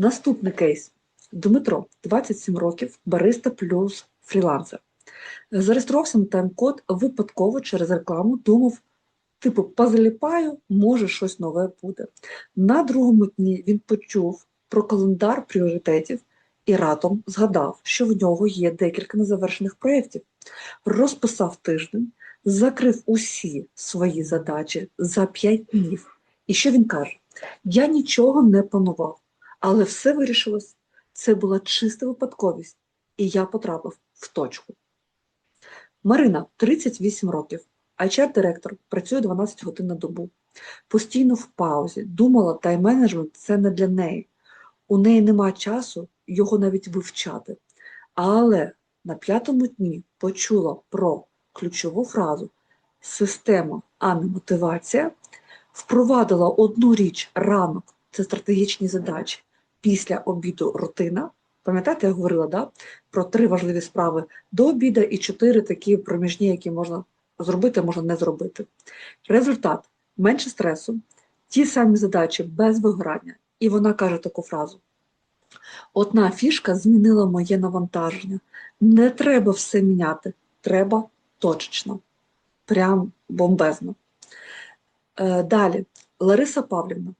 Наступний кейс. Дмитро, 27 років, бариста плюс фрілансер. Зареєструвався на тайм-код випадково через рекламу, думав, типу, позаліпаю, може щось нове буде. На другому дні він почув про календар пріоритетів і раптом згадав, що в нього є декілька незавершених проєктів. Розписав тиждень, закрив усі свої задачі за 5 днів. І що він каже? Я нічого не планував, але все вирішилось. Це була чиста випадковість, і я потрапив в точку. Марина, 38 років, HR-директор, працює 12 годин на добу. Постійно в паузі, думала, тайм-менеджмент це не для неї. У неї нема часу його навіть вивчати. Але на п'ятому дні почула про ключову фразу система, а не мотивація, впровадила одну річ ранок це стратегічні задачі, після обіду рутина. Пам'ятаєте, я говорила да, про три важливі справи до обіду і чотири такі проміжні, які можна зробити, можна не зробити. Результат менше стресу, ті самі задачі без вигорання. І вона каже таку фразу: Одна фішка змінила моє навантаження. Не треба все міняти, треба точечно. Прям бомбезно. Е, Далі, Лариса Павлівна,